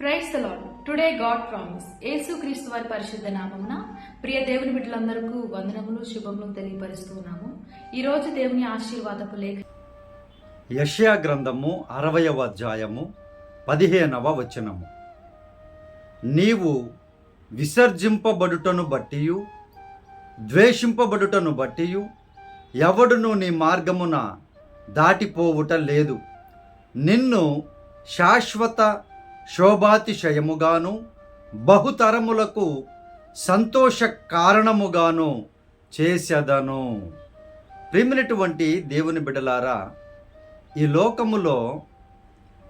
Praise lord today God promise. యేసుక్రీస్తు వారి పరిశుద్ధ నామమున ప్రియ దేవుని బిడ్డలందరికీ వందనములు శుభములు తెలియపరుస్తున్నాము ఈరోజు ఈ రోజు దేవుని ఆశీర్వాదపు లేఖ యష్యా గ్రంథము అరవయవ అధ్యాయము పదిహేనవ వచనము. నీవు విసర్జింపబడుటను బట్టియు ద్వేషింపబడుటను బట్టియు ఎవడును నీ మార్గమున దాటిపోవుట లేదు. నిన్ను శాశ్వత శోభాతిశయముగాను బహుతరములకు సంతోష కారణముగాను చేసెదను. ప్రేమినటువంటి దేవుని బిడలారా ఈ లోకములో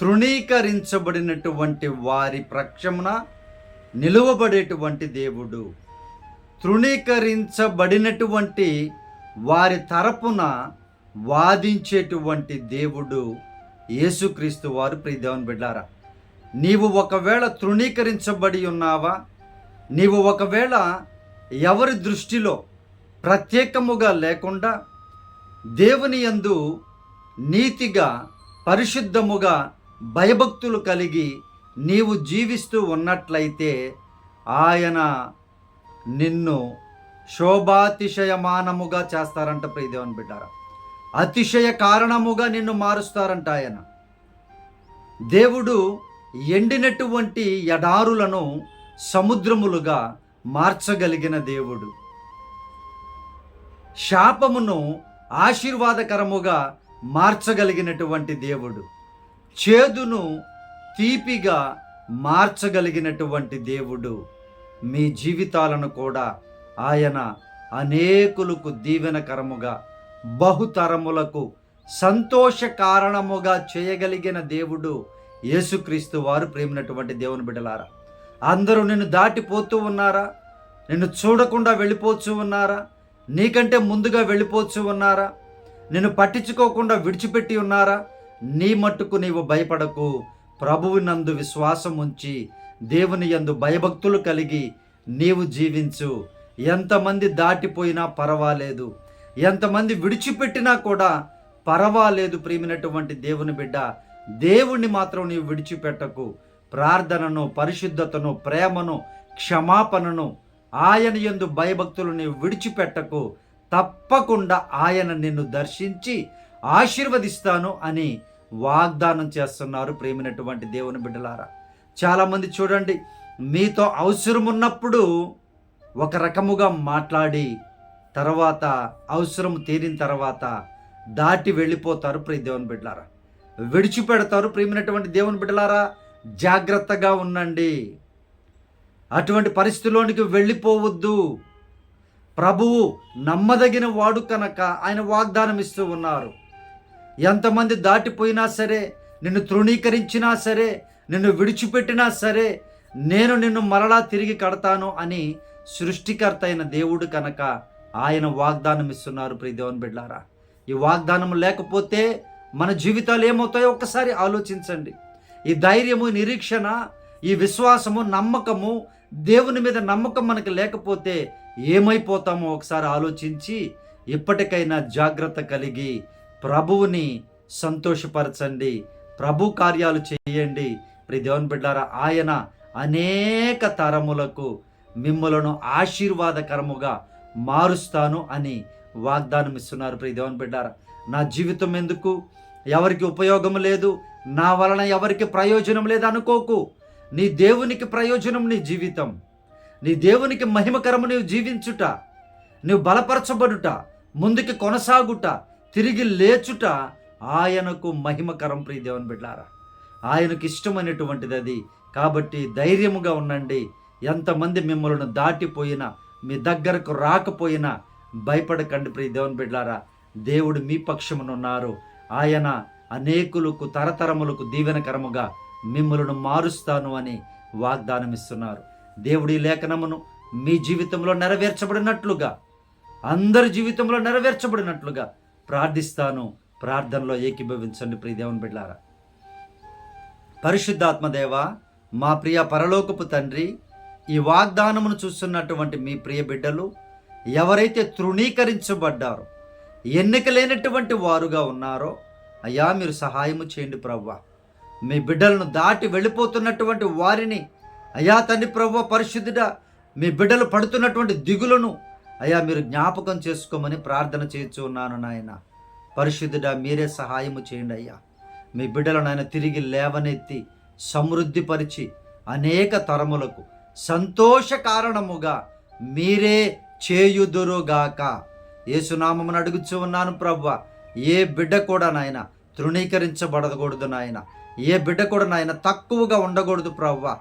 తృణీకరించబడినటువంటి వారి ప్రక్షమున నిలువబడేటువంటి దేవుడు తృణీకరించబడినటువంటి వారి తరపున వాదించేటువంటి దేవుడు యేసుక్రీస్తు వారు. ప్రియదేవన్ బిడ్డారా నీవు ఒకవేళ తృణీకరించబడి ఉన్నావా? నీవు ఒకవేళ ఎవరి దృష్టిలో ప్రత్యేకముగా లేకుండా దేవుని యందు నీతిగా పరిశుద్ధముగా భయభక్తులు కలిగి నీవు జీవిస్తూ ఉన్నట్లయితే ఆయన నిన్ను శోభాతిశయమానముగా చేస్తారంట ప్రియదేవన్ బిడ్డారా. అతిశయ కారణముగా నిన్ను మారుస్తారంట ఆయన. దేవుడు ఎండినటువంటి ఎడారులను సముద్రములుగా మార్చగలిగిన దేవుడు. శాపమును ఆశీర్వాదకరముగా మార్చగలిగినటువంటి దేవుడు. చేదును తీపిగా మార్చగలిగినటువంటి దేవుడు మీ జీవితాలను కూడా ఆయన అనేకులకు దీవెనకరముగా బహుతరములకు సంతోష కారణముగా చేయగలిగిన దేవుడు యేసుక్రీస్తు వారు ప్రేమినటువంటి దేవుని బిడ్డలారా అందరూ నిన్ను దాటిపోతూ ఉన్నారా? నిన్ను చూడకుండా వెళ్ళిపోతూ ఉన్నారా? నీకంటే ముందుగా వెళ్ళిపోతూ ఉన్నారా? నిన్ను పట్టించుకోకుండా విడిచిపెట్టి ఉన్నారా? నీ మట్టుకు నీవు భయపడకు. ప్రభువు నందు విశ్వాసం ఉంచి దేవుని యందు భయభక్తులు కలిగి నీవు జీవించు. ఎంతమంది దాటిపోయినా పర్వాలేదు. ఎంతమంది విడిచిపెట్టినా కూడా పర్వాలేదు ప్రేమినటువంటి దేవుని బిడ్డ. దేవుణ్ణి మాత్రం నీవు విడిచిపెట్టకు. ప్రార్థనను పరిశుద్ధతను ప్రేమను క్షమాపణను ఆయన యందు భయభక్తులు నీవు విడిచిపెట్టకు. తప్పకుండా ఆయన నిన్ను దర్శించి ఆశీర్వదిస్తాను అని వాగ్దానం చేస్తున్నారు ప్రేమినటువంటి దేవుని బిడ్డలారా. చాలామంది చూడండి మీతో అవసరం ఉన్నప్పుడు ఒక రకముగా మాట్లాడి తర్వాత అవసరం తీరిన తర్వాత దాటి వెళ్ళిపోతారు ప్రియ దేవుని బిడ్డలారా. విడిచిపెడతారు ప్రియమైనటువంటి దేవుని బిడ్డలారా జాగ్రత్తగా ఉండండి. అటువంటి పరిస్థితిలోనికి వెళ్ళిపోవద్దు. ప్రభువు నమ్మదగిన వాడు కనుక ఆయన వాగ్దానం ఇస్తూ ఉన్నారు. ఎంతమంది దాటిపోయినా సరే నిన్ను తృణీకరించినా సరే నిన్ను విడిచిపెట్టినా సరే నేను నిన్ను మరలా తిరిగి కడతాను అని సృష్టికర్త అయిన దేవుడు కనుక ఆయన వాగ్దానం ఇస్తున్నారు ప్రియ దేవుని బిడ్డారా ఈ వాగ్దానం లేకపోతే మన జీవితాలు ఏమవుతాయో ఒక్కసారి ఆలోచించండి. ఈ ధైర్యము నిరీక్షణ ఈ విశ్వాసము నమ్మకము దేవుని మీద నమ్మకం మనకి లేకపోతే ఏమైపోతామో ఒకసారి ఆలోచించి ఇప్పటికైనా జాగ్రత్త కలిగి ప్రభువుని సంతోషపరచండి. ప్రభు కార్యాలు చేయండి. ప్రి దేవుని బిడ్డారా ఆయన అనేక తరములకు మిమ్మలను ఆశీర్వాదకరముగా మారుస్తాను అని వాగ్దానం ఇస్తున్నారు ప్రియ దేవుని బిడ్డారా. నా జీవితం ఎందుకు? ఎవరికి ఉపయోగం లేదు? నా వలన ఎవరికి ప్రయోజనం లేదు అనుకోకు. నీ దేవునికి ప్రయోజనం నీ జీవితం. నీ దేవునికి మహిమకరము నీవు జీవించుట. నీవు బలపరచబడుట. ముందుకి కొనసాగుట. తిరిగి లేచుట ఆయనకు మహిమకరం ప్రియ దేవుని బిడ్డారా. ఆయనకు ఇష్టమైనటువంటిది అది. కాబట్టి ధైర్యముగా ఉండండి. ఎంతమంది మిమ్మల్ని దాటిపోయినా మీ దగ్గరకు రాకపోయినా భయపడకండి ప్రియ దేవుని బిడ్డారా. దేవుడు మీ పక్షమునున్నారు. ఆయన అనేకులకు తరతరములకు దీవెనకరముగా మిమ్మలను మారుస్తాను అని వాగ్దానం ఇస్తున్నారు దేవుడి లేఖనమును మీ జీవితంలో నెరవేర్చబడినట్లుగా అందరి జీవితంలో నెరవేర్చబడినట్లుగా ప్రార్థిస్తాను. ప్రార్థనలో ఏకీభవించండి ప్రియ దేవుని బిడ్లారా పరిశుద్ధాత్మదేవ మా ప్రియ పరలోకపు తండ్రి ఈ వాగ్దానమును చూస్తున్నటువంటి మీ ప్రియ బిడ్డలు ఎవరైతే తృణీకరించబడ్డారో ఎన్నిక లేనటువంటి వారుగా ఉన్నారో అయ్యా మీరు సహాయము చేయండి ప్రవ్వా. మీ బిడ్డలను దాటి వెళ్ళిపోతున్నటువంటి వారిని అయ్యా తండ్రి ప్రవ్వ పరిశుద్ధుడా మీ బిడ్డలు పడుతున్నటువంటి దిగులను అయ్యా మీరు జ్ఞాపకం చేసుకోమని ప్రార్థన చేయొచ్చు ఉన్నాను నాయన. పరిశుద్ధుడా మీరే సహాయము చేయండి అయ్యా. మీ బిడ్డలను ఆయన తిరిగి లేవనెత్తి సమృద్ధిపరిచి అనేక తరములకు సంతోష కారణముగా మీరే చేయుదురుగాక. ఏసునామమును అడుగుచూ ఉన్నాను ప్రభు ఏ బిడ్డ కూడా నాయన తృణీకరించబడకూడదు నాయన. ఏ బిడ్డ కూడా నాయన తక్కువగా ఉండకూడదు ప్రవ్వ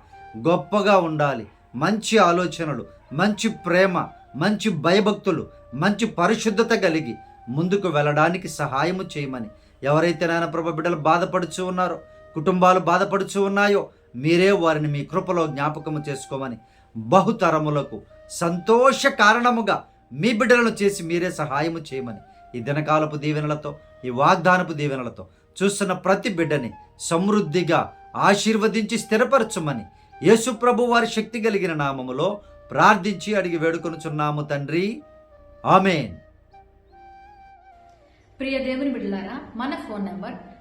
గొప్పగా ఉండాలి. మంచి ఆలోచనలు మంచి ప్రేమ మంచి భయభక్తులు మంచి పరిశుద్ధత కలిగి ముందుకు వెళ్ళడానికి సహాయము చేయమని. ఎవరైతే నాయన ప్రభు బిడ్డలు బాధపడుచు ఉన్నారో కుటుంబాలు బాధపడుచు ఉన్నాయో మీరే వారిని మీ కృపలో జ్ఞాపకము చేసుకోమని బహుతరములకు సంతోష కారణముగా మీ బిడ్డలను చేసి మీరే సహాయము చేయమని ఈ దినకాలపు దీవెనలతో ఈ వాగ్దానపు దీవెనలతో చూస్తున్న ప్రతి బిడ్డని సమృద్ధిగా ఆశీర్వదించి స్థిరపరచుమని యేసుప్రభు వారి శక్తి కలిగిన నామములో ప్రార్థించి అడిగి వేడుకొనుచున్నాము తండ్రి. ఆమెన్. ప్రియ దేవుని బిడ్డలారా మన phone number